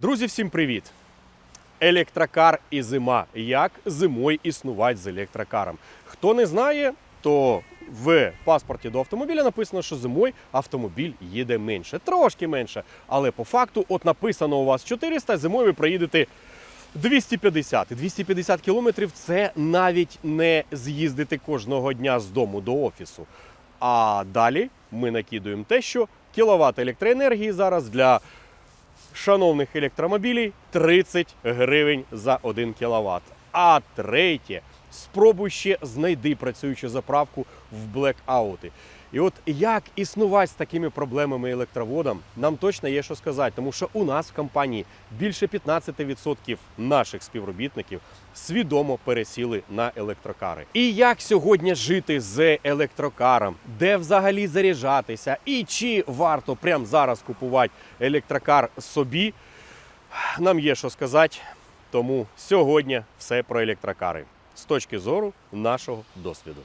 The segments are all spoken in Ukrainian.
Друзі, всім привіт! Електрокар і зима. Як зимою існувати з електрокаром? Хто не знає, то в паспорті до автомобіля написано, що зимою автомобіль їде менше, трошки менше. Але по факту, от написано у вас 400, зимою ви проїдете 250. 250 кілометрів це навіть не з'їздити кожного дня з дому до офісу. А далі ми накидуємо те, що кіловат електроенергії зараз для шановних електромобілів 30 гривень за 1 кВт. А третє, спробуй ще знайди працюючу заправку в блекаути. І от як існувати з такими проблемами електроводам, нам точно є що сказати, тому що у нас в компанії більше 15% наших співробітників свідомо пересіли на електрокари. І як сьогодні жити з електрокаром, де взагалі заряджатися, і чи варто прямо зараз купувати електрокар собі, нам є що сказати. Тому сьогодні все про електрокари з точки зору нашого досвіду.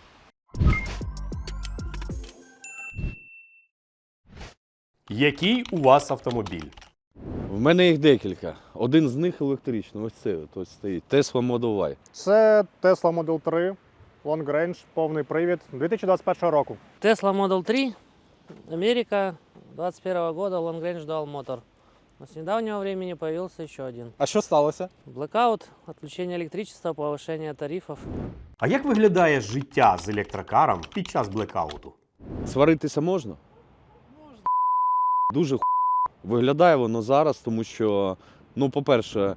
Який у вас автомобіль? В мене їх декілька. Один з них електричний. Ось це ось стоїть. Tesla Model Y. Це Tesla Model 3, Long Range, повний привід 2021 року. Tesla Model 3, Америка, 21 года, Long Range Dual Motor. Но с недавнего времени появился еще один. А що сталося? Blackout, отключение электричества, повышение тарифов. А як виглядає життя з електрокаром під час блекауту? Сваритися? Можна. Дуже виглядає воно зараз, тому що, ну, по-перше,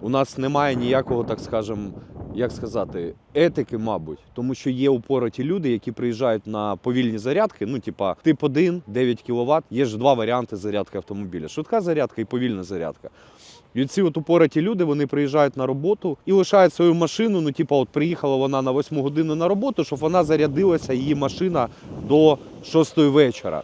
у нас немає ніякого, так скажем, як сказати, етики, мабуть, тому що є упороті люди, які приїжджають на повільні зарядки. Ну, типа, тип 1, 9 кВт. Є ж два варіанти зарядки автомобіля: швидка зарядка і повільна зарядка. І ці от упораті люди вони приїжджають на роботу і лишають свою машину. Ну, типа, от приїхала вона на 8 годину на роботу, щоб вона зарядилася, її машина до 6 вечора.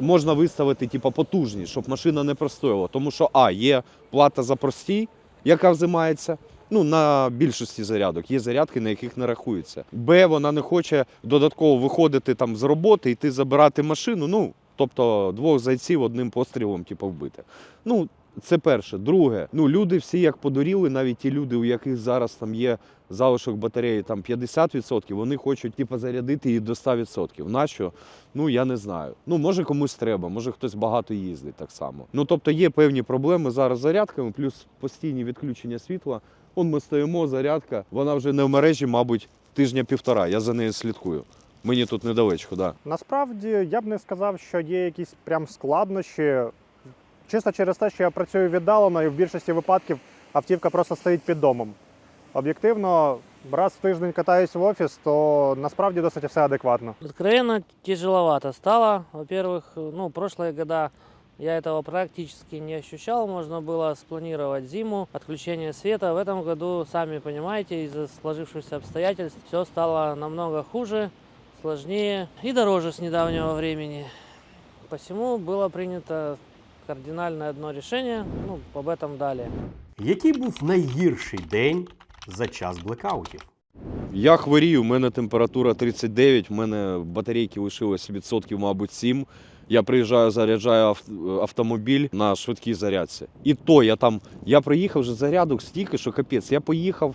Можна виставити типу, потужність, щоб машина не простояла. Тому що А, є плата за простій, яка взимається. Ну, на більшості зарядок є зарядки, на яких не рахується. Б, вона не хоче додатково виходити там з роботи, йти забирати машину. Ну, тобто двох зайців одним пострілом, типу, вбити. Ну, це перше. Друге, ну люди всі як подуріли, навіть ті люди, у яких зараз там є залишок батареї там 50%, вони хочуть типу, зарядити її до 100%. Нащо? Ну я не знаю. Ну може комусь треба, може хтось багато їздить так само. Ну тобто є певні проблеми зараз з зарядками, плюс постійні відключення світла. Он ми стоїмо, зарядка, вона вже не в мережі, мабуть, тижня-півтора. Я за нею слідкую. Мені тут недалечко, да. Насправді я б не сказав, що є якісь прям складнощі. Чисто через те, що я працюю віддалено, і в більшості випадків автівка просто стоїть під домом. Об'єктивно, раз в тиждень катаюсь в офіс, то насправді досить все адекватно. Откровенно тяжеловато стало. Во-первых, ну, прошлые года я этого практически не ощущал. Можно было спланировать зиму, отключение света. В этом году, сами понимаете, из-за сложившихся обстоятельств все стало намного хуже, сложнее и дороже с недавнего времени. Посему было принято кардинальное одно решение, ну, об этом далее. Який був найгірший день за час блекаутів? Я хворію, у мене температура 39, у мене батарейки лишилось відсотків, мабуть, 7. Я приїжджаю, заряджаю автомобіль на швидкій зарядці. І то я там, я проїхав вже зарядок стільки, що капець. Я поїхав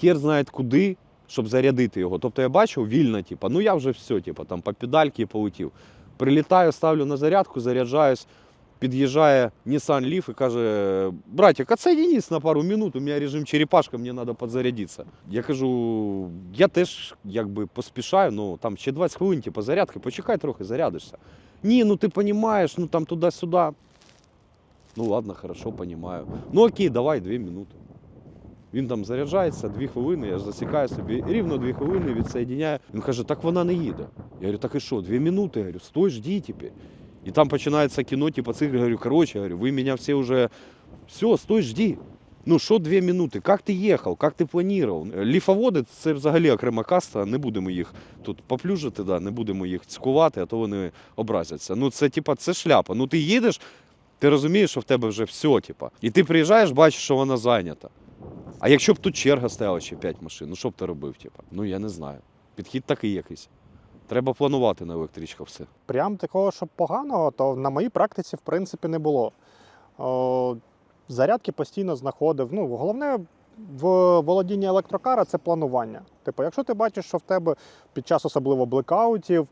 хер знає куди, щоб зарядити його. Тобто я бачив вільно, типу, ну я вже все, типу, там по педальки і полетів. Прилітаю, ставлю на зарядку, заряджаюсь. Під'їжджає Nissan Leaf і каже: братик, отсоединись на пару минут, у мене режим черепашка, мені треба підзарядитися. Я кажу, я теж якби поспішаю, ну там ще 20 хвилин, типу, зарядки, почекай трохи, зарядишся. Ні, ну ти розумієш, ну там туди-сюди. Ну ладно, хорошо, понимаю. Ну окей, давай 2 минути. Він там заряджається 2 хвилини, я засікаю собі рівно 2 хвилини, відсоєдиняю. Він каже, так вона не їде. Я говорю, так і що, 2 минути? Я говорю, стой, жди тепер. И там починается кино, типа цикл, говорю, короче, говорю, вы меня все уже, все, стой, жди. Ну, що дві минути? Як ти їхав? Як ти планував? Ліфоводи це взагалі окрема каста, не будемо їх тут поплюжити, да, не будемо їх цькувати, а то вони образяться. Ну, це типа, це шляпа. Ну ти їдеш, ти розумієш, що в тебе вже все, типа. І ти приїжджаєш, бачиш, що вона зайнята. А якщо б тут черга стояла ще 5 машин, ну що б ти робив? Типа? Ну я не знаю. Підхід такий якийсь. Треба планувати на електричках все. Прям такого, щоб поганого, то на моїй практиці в принципі не було. О, зарядки постійно знаходив. Ну, головне в володінні електрокара це планування. Типу, якщо ти бачиш, що в тебе під час особливо блекаутів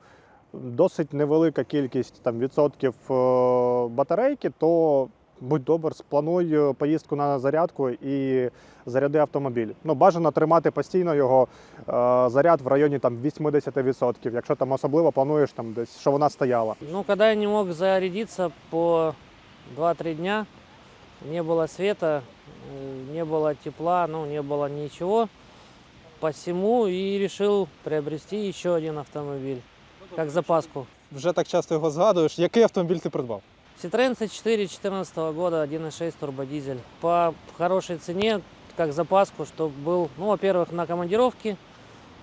досить невелика кількість там, відсотків е, батарейки, то будь добр, сплануй е, поїздку на зарядку і заряди автомобіль. Ну, бажано тримати постійно його е, заряд в районі там, 80%, якщо там особливо плануєш там, десь, що вона стояла. Ну, когда я не мог зарядиться по 2-3 дня, не было света, э, не было тепла, ну, не было ничего. Посему и решил приобрести еще один автомобиль, как запаску. Вже так часто його згадуєш. Який автомобіль ти придбав? Citroёn C4 2014 года, 1.6 турбодизель. По хорошей цене, как запаску, чтобы был, ну, во-первых, на командировке,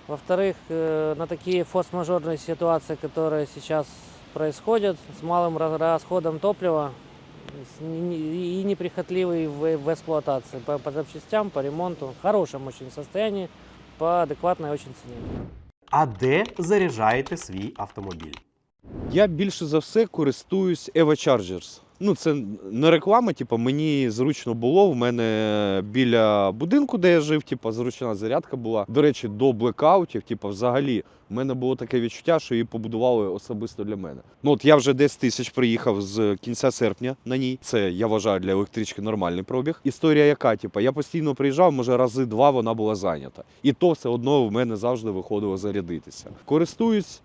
во-вторых, э, на такие форс-мажорные ситуации, которые сейчас происходят, с малым ра- расходом топлива с не- не- и неприхотливый в, в эксплуатации по, по запчастям, по ремонту, в хорошем очень состоянии, по адекватной очень цене. А де заряджаєте свій автомобіль? Я більше за все користуюсь Eva Chargers. Ну, це не реклама, типу, мені зручно було. В мене біля будинку, де я жив, типу, зручна зарядка була. До речі, до блекаутів, типу, взагалі, в мене було таке відчуття, що її побудували особисто для мене. Ну, от я вже 10 тисяч приїхав з кінця серпня на ній. Це я вважаю для електрички нормальний пробіг. Історія яка, типу, я постійно приїжджав, може рази два вона була зайнята. І то все одно в мене завжди виходило зарядитися. Користуюсь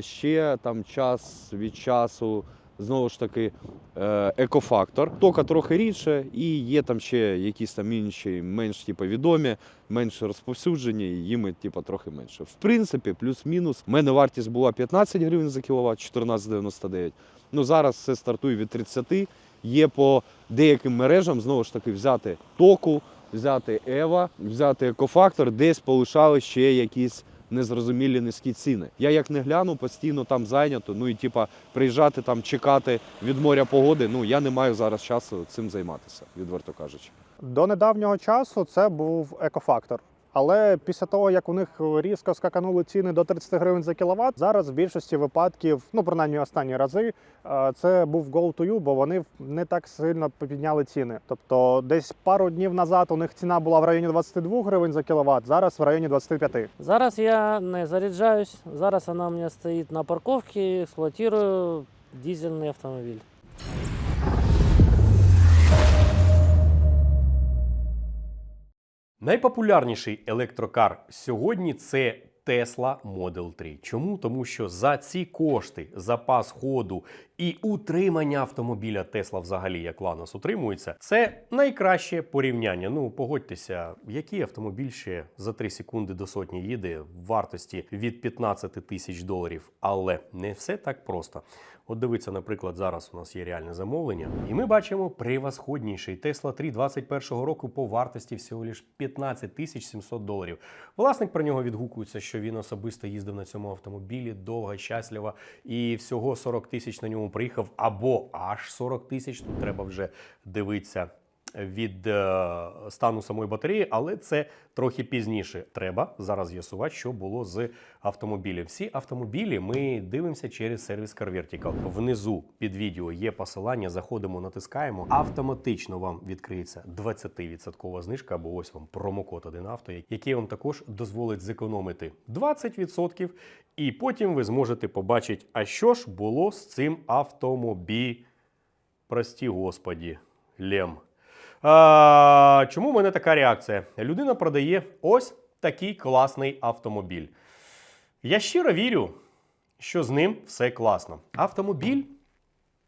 Ще там час від часу, знову ж таки, е, екофактор. Тока трохи рідше, і є там ще якісь там інші, менш типу, відомі, менш розповсюджені, і їми типу, трохи менше. В принципі, плюс-мінус. У мене вартість була 15 гривень за кіловат, 14,99. Ну зараз все стартує від 30. Є по деяким мережам, знову ж таки, взяти току, взяти Ева, взяти екофактор, десь полишали ще якісь незрозумілі низькі ціни. Я як не гляну, постійно там зайнято. Ну і типа приїжджати там, чекати від моря погоди. Ну я не маю зараз часу цим займатися, відверто кажучи. До недавнього часу це був екофактор. Але після того, як у них різко скаканули ціни до 30 гривень за кіловат, зараз в більшості випадків, ну принаймні останні рази, е, це був Go to You, бо вони не так сильно підняли ціни. Тобто, десь пару днів назад у них ціна була в районі 22 гривень за кіловат, зараз в районі 25. Зараз я не заряджаюсь, зараз вона у меня стоит на парковке, эксплуатирую дизельный автомобиль. Найпопулярніший електрокар сьогодні це Tesla Model 3. Чому? Тому що за ці кошти, запас ходу і утримання автомобіля Tesla взагалі як Ланос утримується, це найкраще порівняння. Ну погодьтеся, який автомобіль ще за 3 секунди до сотні їде в вартості від 15 тисяч доларів. Але не все так просто. От дивіться, наприклад, зараз у нас є реальне замовлення, і ми бачимо превосходніший Tesla 3 21 року по вартості всього лиш 15 тисяч 700 доларів. Власник про нього відгукується, що він особисто їздив на цьому автомобілі довго, щасливо, і всього 40 тисяч на ньому приїхав, або аж 40 тисяч. Тут треба вже дивитися від е, стану самої батареї, але це трохи пізніше. Треба зараз з'ясувати, що було з автомобілем. Всі автомобілі ми дивимося через сервіс Car Vertical. Внизу під відео є посилання. Заходимо, натискаємо. Автоматично вам відкриється 20% знижка, або ось вам промокод 1 авто, який вам також дозволить зекономити 20%. І потім ви зможете побачити, а що ж було з цим автомобілем. Прості господі, Лем. А, чому в мене така реакція? Людина продає ось такий класний автомобіль. Я щиро вірю, що з ним все класно. Автомобіль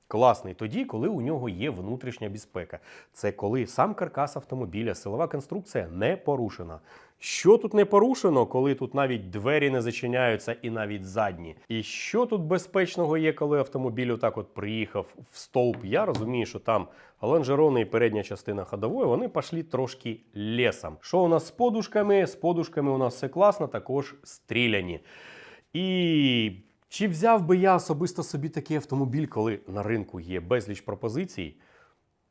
класний тоді, коли у нього є внутрішня безпека. Це коли сам каркас автомобіля, силова конструкція не порушена. Що тут не порушено, коли тут навіть двері не зачиняються і навіть задні? І що тут безпечного є, коли автомобіль отак от приїхав в стовп? Я розумію, що там лонжерони і передня частина ходової, вони пішли трошки лісом. Що у нас з подушками? З подушками у нас все класно, також стріляні. І чи взяв би я особисто собі такий автомобіль, коли на ринку є безліч пропозицій?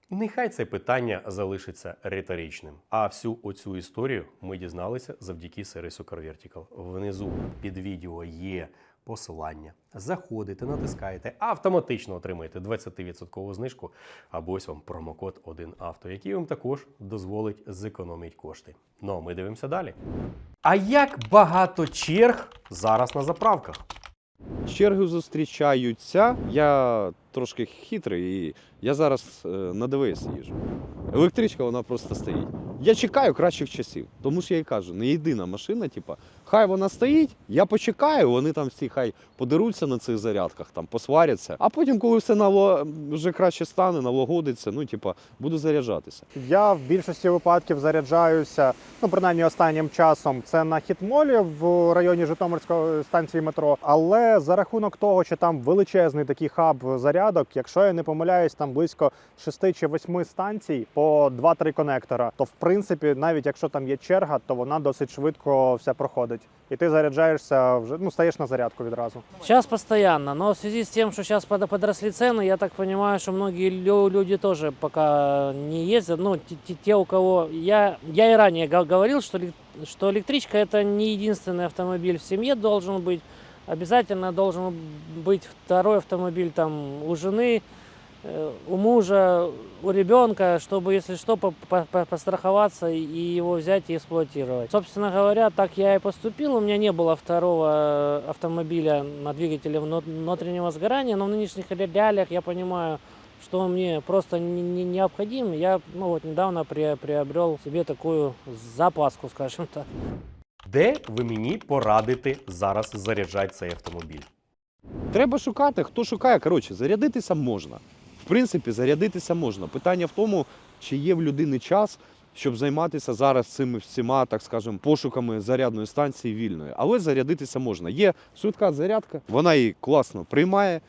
Нехай це питання залишиться риторичним. А всю оцю історію ми дізналися завдяки сервісу CarVertical. Внизу під відео є посилання. Заходите, натискаєте, автоматично отримаєте 20% знижку. Або ось вам промокод 1авто, який вам також дозволить зекономити кошти. Ну а ми дивимося далі. А як багато черг зараз на заправках? Черги зустрічаються. Я трошки хитрий і я зараз е, на ДВС їжу. Електричка вона просто стоїть. Я чекаю кращих часів. Тому що я й кажу, не єдина машина, типа, хай вона стоїть, я почекаю, вони там всі хай подеруться на цих зарядках, там посваряться. А потім, коли все нало... вже краще стане, налагодиться, ну, типа, буду заряджатися. Я в більшості випадків заряджаюся, ну принаймні останнім часом, це на хітмолі в районі Житомирської станції метро. Але за рахунок того, що там величезний такий хаб зарядок, якщо я не помиляюсь, там близько 6 чи 8 станцій по 2-3 конектора, то в принципі, навіть якщо там є черга, то вона досить швидко вся проходить І ти заряджаєшся вже ну стаєш на зарядку відразу. Сейчас постоянно, но в связи с тем, что сейчас подросли цены, я так понимаю, что многие лю- люди тоже пока не ездят. Ну, те- те- те, у кого... Я, я и ранее го- говорил, что, элек- что электричка это не единственный автомобиль в семье должен быть. Обязательно должен быть второй автомобиль там у жены, э, у мужа, у ребенка, чтобы, если что, по- по- по- постраховаться и его взять и эксплуатировать. Собственно говоря, так я и поступил. У меня не было второго э, автомобиля на двигателе вно- внутреннего сгорания, но в нынешних ре- реалиях я понимаю, что он мне просто не- не- необходим. Я ну, вот недавно пре- приобрел себе такую запаску, скажем так. Де ви мені порадите зараз заряджати цей автомобіль? Треба шукати, хто шукає. Коротше, зарядитися можна. В принципі, зарядитися можна. Питання в тому, чи є в людини час, щоб займатися зараз цими всіма, так скажемо, пошуками зарядної станції вільної. Але зарядитися можна. Є швидка зарядка, вона її класно приймає.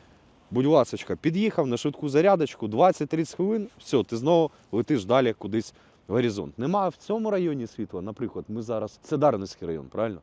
Будь ласочка, під'їхав на швидку зарядочку, 20-30 хвилин, все, ти знову летиш далі кудись в горизонт. Нема в цьому районі світла, наприклад, ми зараз. Це Дарницький район, правильно?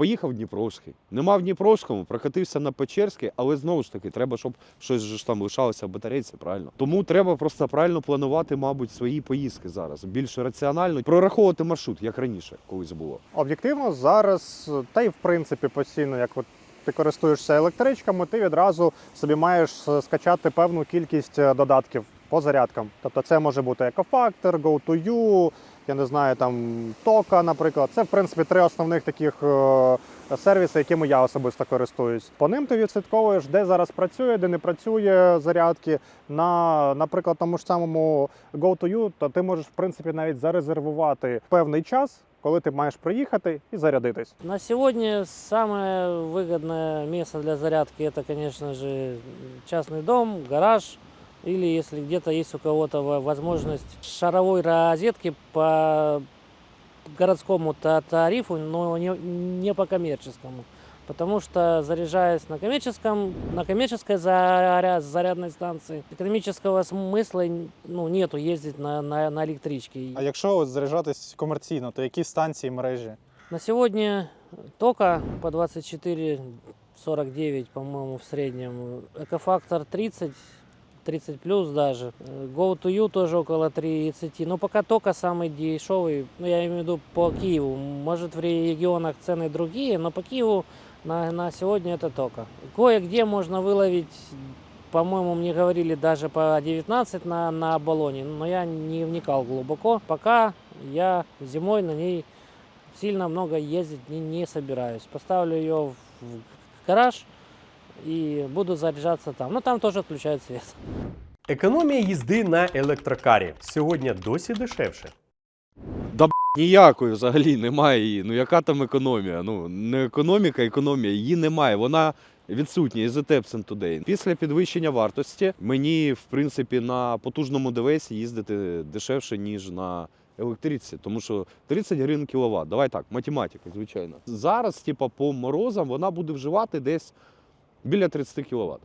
Поїхав в Дніпровський. Нема в Дніпровському, прокатився на Печерський, але знову ж таки, треба, щоб щось ж там лишалося в батарейці, правильно? Тому треба просто правильно планувати, мабуть, свої поїздки зараз. Більш раціонально прораховувати маршрут, як раніше колись було. Об'єктивно зараз, та й в принципі постійно, як от ти користуєшся електричками, ти відразу собі маєш скачати певну кількість е, додатків по зарядкам. Тобто це може бути екофактор, Go2U, я не знаю, там Тока, наприклад. Це в принципі три основних таких е, сервіси, якими я особисто користуюсь. По ним ти відслідковуєш, де зараз працює, де не працює зарядки. На, наприклад, тому ж самому Go2U, то ти можеш в принципі навіть зарезервувати певний час, коли ти маєш приїхати і зарядитись. На сегодня самое выгодное место для зарядки это, конечно же, частный дом, гараж. Или если где-то есть у кого-то во- возможность шаровой розетки по городскому та- тарифу, но не, не по коммерческому. Потому что заряжаясь на коммерческом, на коммерческой заря- зарядной станции, экономического смысла ну, нету ездить на, на, на электричке. А якщо от заряджатись комерційно, то які станції мережі? На сегодня тока по 24,49, по-моему, в среднем. Экофактор 30, 30 плюс даже. Э, Go to You тоже около 30. Но пока тока самый дешевый, ну я имею в виду по Киеву. Может в регионах цены другие, но по Киеву на, на сегодня это тока. Кое-где можно выловить, по-моему, мне говорили даже по 19 на, на баллоне, но я не вникал глубоко. Пока я зимой на ней сильно много ездить не, не собираюсь. Поставлю ее в, в гараж и буду заряжаться там. Но там тоже отключают свет. Економія їзди на електрокарі сьогодні досі дешевше. Да Ніякої взагалі немає її. Ну яка там економія? Ну не економіка, економія її немає. Вона відсутня із Tepson Today. Після підвищення вартості мені, в принципі, на потужному ДВС їздити дешевше, ніж на електриці, тому що 30 гривень кіловат. Давай так, математика, звичайно. Зараз, типа, по морозам вона буде вживати десь біля 30 кВт.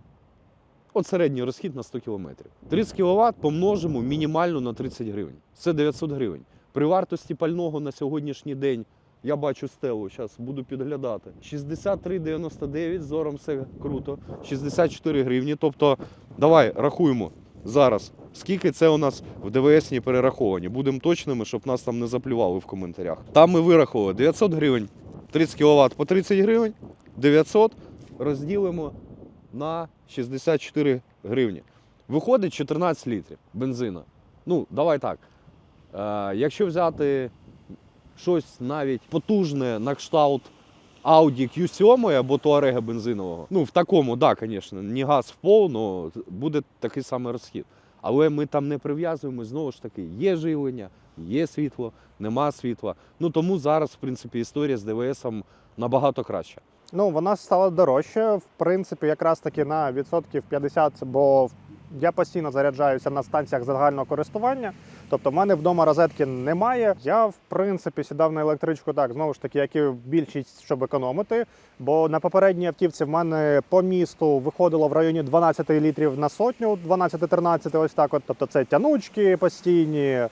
От середній розхід на 100 км. 30 кВт помножимо мінімально на 30 гривень. Це 900 гривень. При вартості пального на сьогоднішній день я бачу стелу, зараз буду підглядати. 63,99, зором все круто. 64 гривні. Тобто, давай рахуємо зараз. Скільки це у нас в ДВСні перераховані? Будемо точними, щоб нас там не заплювали в коментарях. Там ми вирахували 900 гривень, 30 кВт по 30 гривень, 900 розділимо на 64 гривні. Виходить 14 літрів бензину. Ну, давай так. Е, якщо взяти щось навіть потужне на кшталт Audi Q7 або Touareg бензинового, ну в такому, так, да, звісно, не газ в пол, але буде такий самий розхід. Але ми там не прив'язуємо, знову ж таки, є живлення, є світло, нема світла. Ну тому зараз, в принципі, історія з ДВСом набагато краща. Ну, вона стала дорожче, в принципі, якраз таки на відсотків 50, бо я постійно заряджаюся на станціях загального користування. Тобто, в мене вдома розетки немає. Я, в принципі, сідав на електричку так, знову ж таки, як і більшість, щоб економити. Бо на попередній автівці в мене по місту виходило в районі 12 літрів на сотню, 12-13, ось так. От. Тобто це тянучки постійні.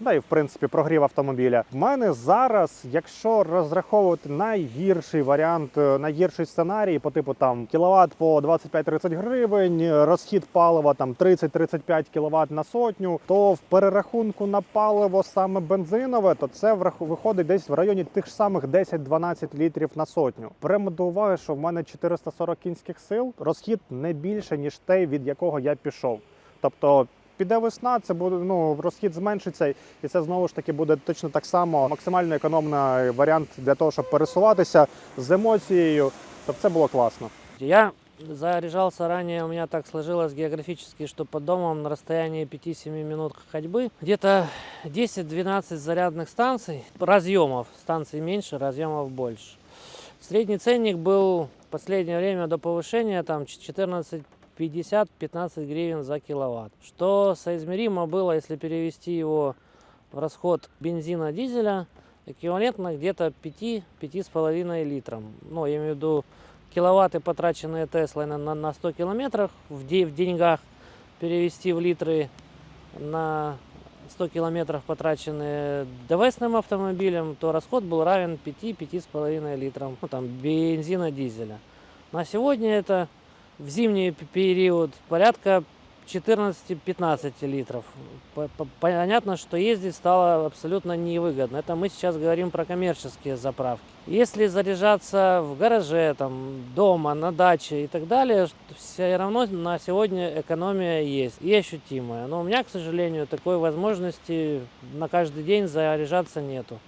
Да, і в принципі прогрів автомобіля. В мене зараз, якщо розраховувати найгірший варіант, е, найгірший сценарій, по типу там кіловат по 25-30 гривень, розхід палива там 30-35 кВт на сотню, то в перерахунку на паливо саме бензинове, то це виходить десь в районі тих ж самих 10-12 літрів на сотню. Беремо до уваги, що в мене 440 кінських сил, розхід не більше ніж той, від якого я пішов. Тобто піде весна, це буде ну розхід зменшиться, і це знову ж таки буде точно так само максимально економний варіант для того, щоб пересуватися з емоцією. Тобто це було класно. Я заряжался ранее, у меня так сложилось географически, что под домом на расстоянии 5-7 минут ходьбы где-то 10-12 зарядных станций, разъемов, станций меньше, разъемов больше. Средний ценник был в последнее время до повышения там 14,50-15 гривен за киловатт, что соизмеримо было, если перевести его в расход бензина, дизеля, эквивалентно где-то 5-5,5 литрам. Ну, я имею в виду киловатты, потраченные Теслой на, на, на 100 километрах, в, де- в деньгах перевести в литры на 100 километров, потраченные ДВСным автомобилем, то расход был равен 5-5,5 литрам ну, там, бензина, дизеля. На сегодня это в зимний период порядка 14-15 литров. Понятно, что ездить стало абсолютно невыгодно. Это мы сейчас говорим про коммерческие заправки. Если заряжаться в гараже, там, дома, на даче и так далее, все равно на сегодня экономия есть и ощутимая. Но у меня, к сожалению, такой возможности на каждый день заряжаться нету.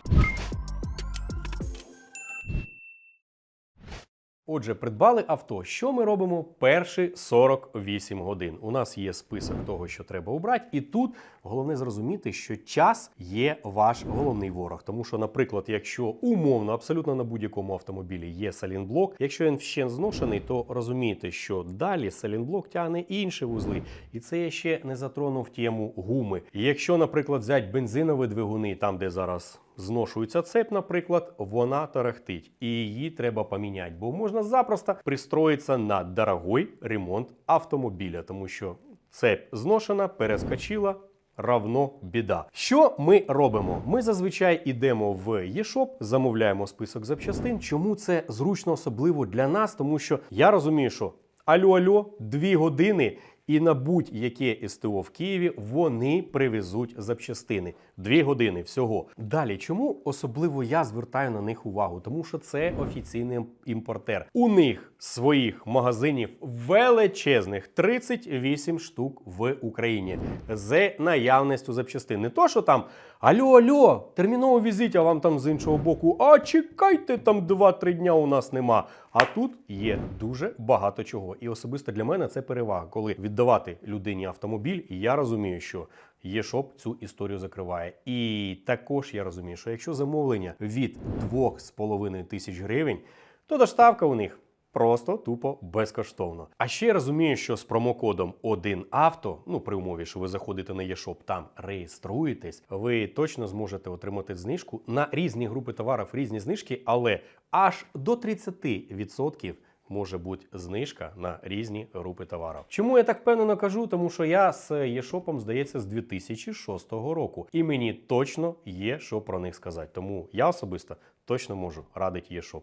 Отже, придбали авто. Що ми робимо перші 48 годин? У нас є список того, що треба обрати, і тут головне зрозуміти, що час є ваш головний ворог. Тому що, наприклад, якщо умовно, абсолютно на будь-якому автомобілі є салінблок, якщо він ще зношений, то розумієте, що далі салінблок тягне інші вузли. І це я ще не затронув тему гуми. І якщо, наприклад, взяти бензинові двигуни, там де зараз зношується цеп, наприклад, вона тарахтить, і її треба поміняти, бо можна запросто пристроїтися на дорогой ремонт автомобіля, тому що цеп зношена, перескочила. Равно біда. Що ми робимо? Ми зазвичай йдемо в eShop, замовляємо список запчастин. Чому це зручно особливо для нас? Тому що я розумію, що альо альо, дві години, і на будь-яке СТО в Києві вони привезуть запчастини. Дві години всього. Далі, чому особливо я звертаю на них увагу? Тому що це офіційний імпортер. У них своїх магазинів величезних 38 штук в Україні з наявністю запчастин. Не то, що там альо, альо, терміново візить, а вам там з іншого боку. А чекайте, там 2-3 дня у нас нема. А тут є дуже багато чого. І особисто для мене це перевага, коли віддавати людині автомобіль, я розумію, що ЄШОП цю історію закриває. І також я розумію, що якщо замовлення від 2,5 тисяч гривень, то доставка у них. Просто тупо безкоштовно. А ще я розумію, що з промокодом 1авто, ну при умові, що ви заходите на eShop, там реєструєтесь, ви точно зможете отримати знижку на різні групи товарів, різні знижки, але аж до 30% може бути знижка на різні групи товарів. Чому я так впевнено кажу? Тому що я з eShop, здається, з 2006 року, і мені точно є що про них сказати. Тому я особисто точно можу радити eShop.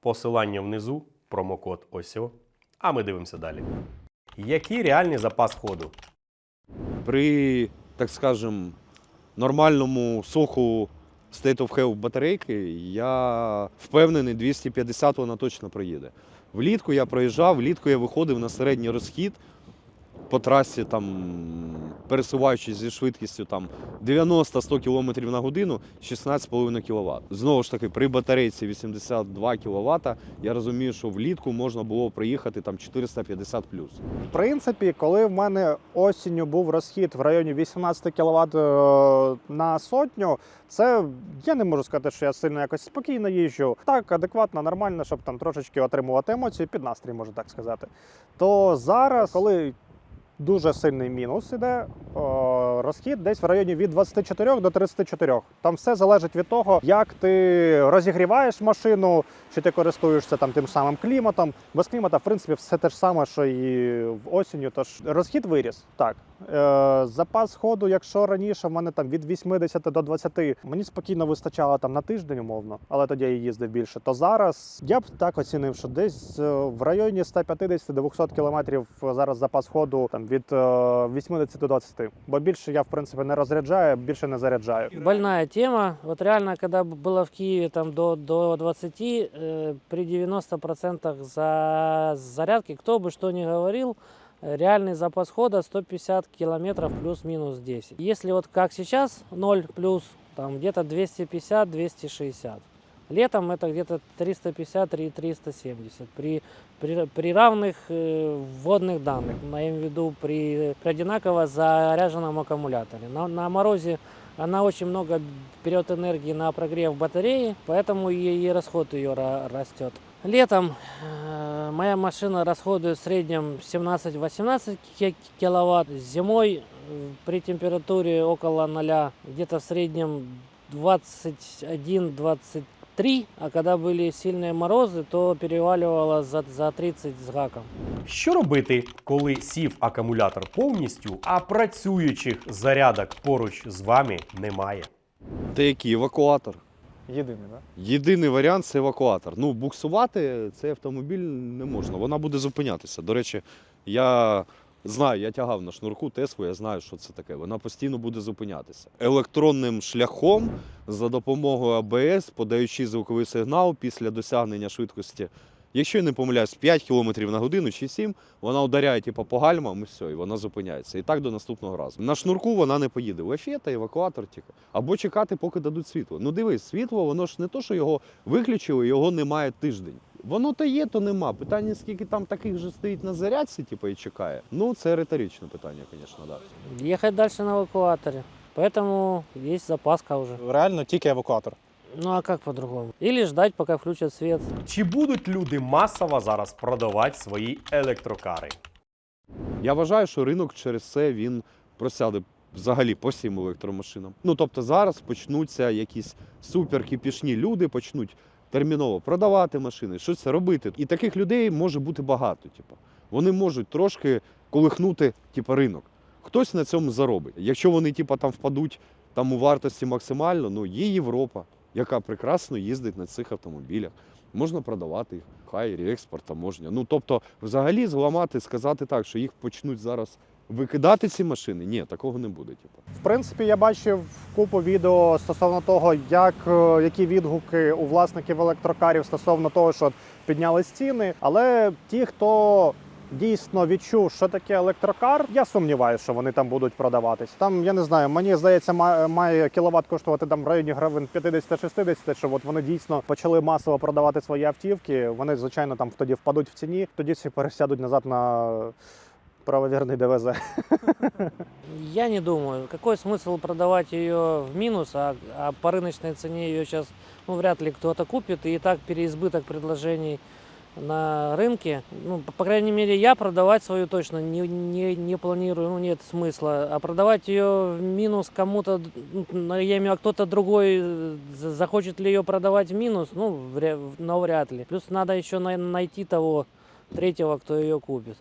Посилання внизу, промокод ОСЮ. А ми дивимося далі. Який реальний запас ходу? При, так скажем, нормальному соху State of Health батарейки, я впевнений, 250 вона точно проїде. Влітку я проїжджав, влітку я виходив на середній розхід по трасі, там, пересуваючись зі швидкістю там, 90-100 км на годину 16,5 кВт. Знову ж таки, при батарейці 82 кВт, я розумію, що влітку можна було проїхати там 450 В принципі, коли в мене осінню був розхід в районі 18 кВт на сотню, це я не можу сказати, що я сильно якось спокійно їжджу. Так, адекватно, нормально, щоб там трошечки отримувати емоції, під настрій, можу так сказати. То зараз, коли дуже сильний мінус іде, розхід десь в районі від 24 до 34. Там все залежить від того, як ти розігріваєш машину, чи ти користуєшся там тим самим кліматом. Без клімата, в принципі, все те ж саме, що і в осінню. Тож розхід виріс. Так. Е, запас ходу, якщо раніше в мене там від 80 до 20, мені спокійно вистачало там на тиждень, умовно, але тоді я їздив більше. То зараз я б так оцінив, що десь е, в районі 150-200 кілометрів зараз запас ходу там від е, 80 до 20. Бо більше я в принципі не розряджаю, більше не заряджаю. Больная тема. Вот реально, когда б- было в Киеве там до, до 20, э, при 90% за зарядки, кто бы что ни говорил, э, реальный запас хода 150 километров плюс-минус 10. Если вот как сейчас 0 плюс, там где-то 250-260. Летом это где-то 350-370 при, при, при равных э, вводных данных, я имею в виду при, при одинаково заряженном аккумуляторе. На, на морозе она очень много берет энергии на прогрев батареи, поэтому и, и расход ее ра- растет. Летом э, моя машина расходует в среднем 17-18 ки- киловатт. Зимой э, при температуре около 0 где-то в среднем 21-23, а когда были сильные морозы, то переваливало за, за 30 с гаком. Що робити, коли сів акумулятор повністю, а працюючих зарядок поруч з вами немає? Та який евакуатор? Єдиний, так? Єдиний варіант це евакуатор. Ну, буксувати цей автомобіль не можна. Вона буде зупинятися. До речі, я знаю, я тягав на шнурку Теслу, я знаю, що це таке. Вона постійно буде зупинятися. Електронним шляхом за допомогою АБС, подаючи звуковий сигнал після досягнення швидкості. Якщо я не помиляюсь, 5 км на годину чи 7, вона ударяє типу, по гальмам і все, і вона зупиняється. І так до наступного разу. На шнурку вона не поїде. Лафета, евакуатор тільки. Або чекати, поки дадуть світло. Ну дивись, світло, воно ж не то, що його виключили, його немає тиждень. Воно то є, то нема. Питання, скільки там таких же стоїть на зарядці, типу, і чекає. Ну, це риторичне питання, звісно, так. Да. Ехать дальше на эвакуаторе. Поэтому есть запаска уже. Реально тільки евакуатор. Ну а как по-другому? Или ждать, пока включат свет. Чи будуть люди масово зараз продавати свої електрокари? Я вважаю, що ринок через це він просяде взагалі по всім електромашинам. Ну тобто зараз почнуться якісь суперкіпішні люди, почнуть терміново продавати машини, щось робити. І таких людей може бути багато. Типу. Вони можуть трошки колихнути типу, ринок. Хтось на цьому заробить. Якщо вони типу, там впадуть там у вартості максимально, ну є Європа, яка прекрасно їздить на цих автомобілях. Можна продавати їх, хай реекспорт, таможня. Ну тобто, взагалі зламати, сказати так, що їх почнуть зараз викидати ці машини. Ні, такого не буде. Типу. В принципі, я бачив купу відео стосовно того, як, е, які відгуки у власників електрокарів стосовно того, що підняли ціни. Але ті, хто дійсно відчув, що таке електрокар, я сумніваюся, що вони там будуть продаватись. Там я не знаю, мені здається, має, кіловат коштувати там в районі гривень 50-60, щоб от вони дійсно почали масово продавати свої автівки. Вони, звичайно, там тоді впадуть в ціні, тоді всі пересядуть назад на правовірний ДВЗ. Я не думаю, какой смысл продавать ее в минус, а, а по рыночной цене ее сейчас ну, вряд ли кто-то купит, и так переизбыток предложений на рынке. Ну, по, по крайней мере, я продавать свою точно не, не, не планирую, ну, нет смысла. А продавать ее в минус кому-то, ну, я имею в виду, а кто-то другой э, за- захочет ли ее продавать в минус, ну, вря- навряд ли. Плюс надо еще на- найти того третьего, кто ее купит.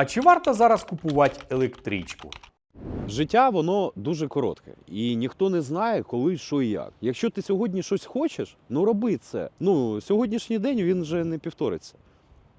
А чи варто зараз купувати електричку? Життя воно дуже коротке, і ніхто не знає, коли, що і як. Якщо ти сьогодні щось хочеш, ну роби це. Ну сьогоднішній день він вже не повториться.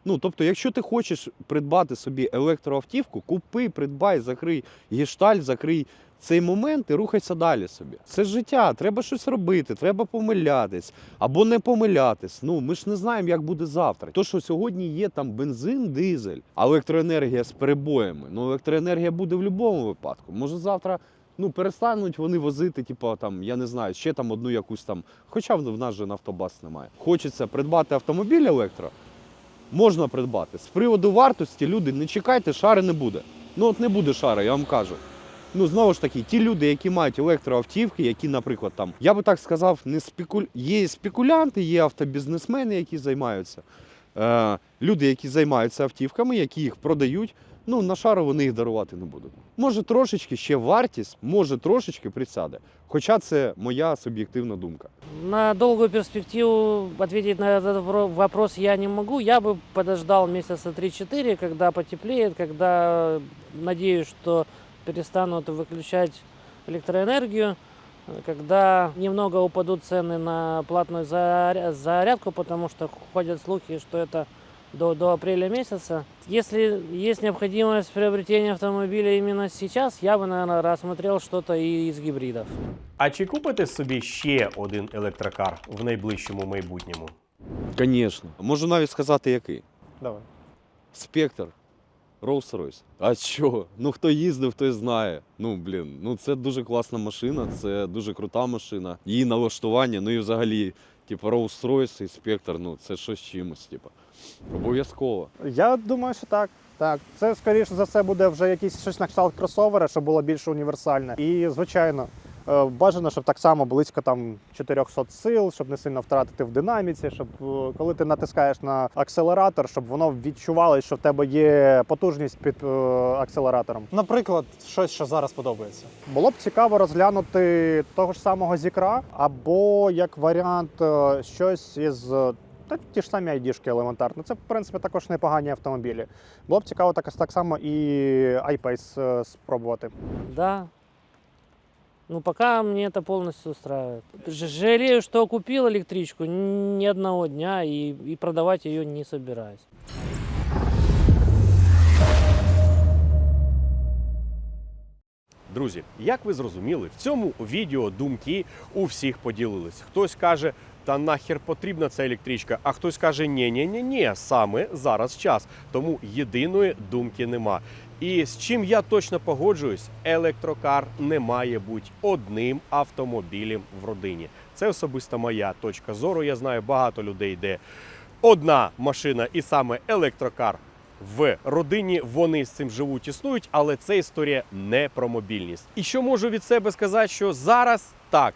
Ну, тобто, якщо ти хочеш придбати собі електроавтівку, купи, придбай, закрий гештальт, закрий цей момент і рухайся далі собі. Це життя, треба щось робити, треба помилятись або не помилятись. Ну, ми ж не знаємо, як буде завтра. То, що сьогодні є там бензин, дизель, а електроенергія з перебоями. Ну, електроенергія буде в будь-якому випадку. Може, завтра. Ну, перестануть вони возити, типу, там, я не знаю, ще там одну якусь там. Хоча в в нас же нафтобаз немає. Хочеться придбати автомобіль електро, можна придбати. З приводу вартості, люди, не чекайте, шари не буде. Ну от не буде шари, я вам кажу. Ну, знову ж таки, ті люди, які мають електроавтівки, які, наприклад, там, я би так сказав, не спекуль... є спекулянти, є автобізнесмени, які займаються. Е, люди, які займаються автівками, які їх продають, ну на шару вони їх дарувати не будуть. Може, трошечки ще вартість, може трошечки присяде. Хоча це моя суб'єктивна думка. На долгую перспективу ответить на этот вро- вопрос я не могу. Я бы подождал месяца 3-4, когда потеплеет, когда надеюсь, что перестанут выключать электроэнергию, когда немного упадут цены на платную заря- зарядку, потому что ходят слухи, что это до, до апреля месяца. Если есть необходимость приобретения автомобиля именно сейчас, я бы, наверное, рассмотрел что-то и из гибридов. А чи купите собі ще один електрокар в найближчому майбутньому? Звісно. Можу навіть сказати, який. Давай. Спектр. Rolls-Royce. А що? Ну хто їздив, той знає. Ну блін, ну це дуже класна машина, це дуже крута машина. Її налаштування, ну і взагалі, типу, Rolls-Royce і Spectre, ну це щось з чимось, типу. Обов'язково. Я думаю, що так. Так, це скоріше за все буде вже якийсь щось на кшталт кросовера, щоб було більш універсальне. І звичайно, е, бажано, щоб так само близько там 400 сил, щоб не сильно втратити в динаміці, щоб е, коли ти натискаєш на акселератор, щоб воно відчувало, що в тебе є потужність під е, акселератором. Наприклад, щось, що зараз подобається. Було б цікаво розглянути того ж самого зікра, або як варіант е, щось із. Та ті ж самі айдішки елементарно. Це, в принципі, також непогані автомобілі. Було б цікаво так, так само і iPace е, спробувати. Да. Ну, пока мне это полностью устраивает. Жалею, что купил электричку ни одного дня и, и продавать ее не собираюсь. Друзі, як ви зрозуміли, в цьому відео думки у всіх поділились. Хтось каже, та нахер потрібна ця електричка, а хтось каже, ні ні ні ні саме зараз час. Тому єдиної думки нема. І з чим я точно погоджуюсь, електрокар не має бути одним автомобілем в родині. Це особисто моя точка зору. Я знаю багато людей, де одна машина і саме електрокар в родині. Вони з цим живуть, існують, але це історія не про мобільність. І що можу від себе сказати, що зараз так.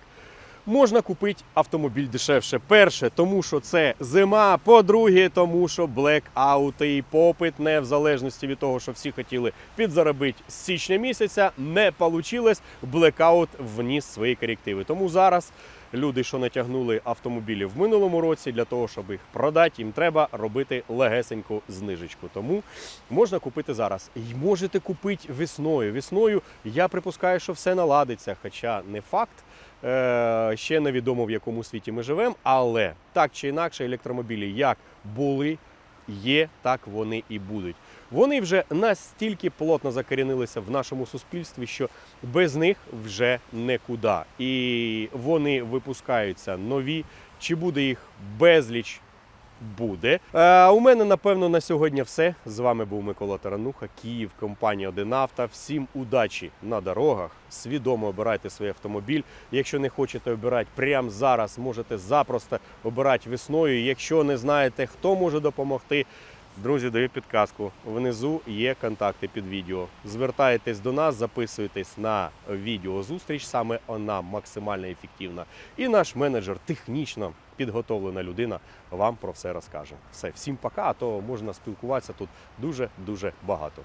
Можна купити автомобіль дешевше. Перше, тому що це зима. По-друге, тому що блекаути і попит не в залежності від того, що всі хотіли підзаробити з січня місяця, не вийшло. Блекаут вніс свої корективи. Тому зараз люди, що натягнули автомобілі в минулому році, для того, щоб їх продати, їм треба робити легесеньку знижечку. Тому можна купити зараз. І можете купити весною. Весною я припускаю, що все наладиться, хоча не факт. Е, ще невідомо в якому світі ми живемо, але так чи інакше, електромобілі як були, є, так вони і будуть. Вони вже настільки плотно закорінилися в нашому суспільстві, що без них вже нікуди. І вони випускаються нові. Чи буде їх безліч? Буде. Е, у мене, напевно, на сьогодні все. З вами був Микола Тарануха, Київ, компанія Одинавта. Всім удачі на дорогах. Свідомо обирайте свій автомобіль. Якщо не хочете обирати прямо зараз, можете запросто обирати весною. Якщо не знаєте, хто може допомогти, друзі, даю підказку. Внизу є контакти під відео. Звертайтесь до нас, записуйтесь на відеозустріч, саме вона максимально ефективна. І наш менеджер технічно підготовлена людина вам про все розкаже. Все, всім пока, а то можна спілкуватися тут дуже дуже багато.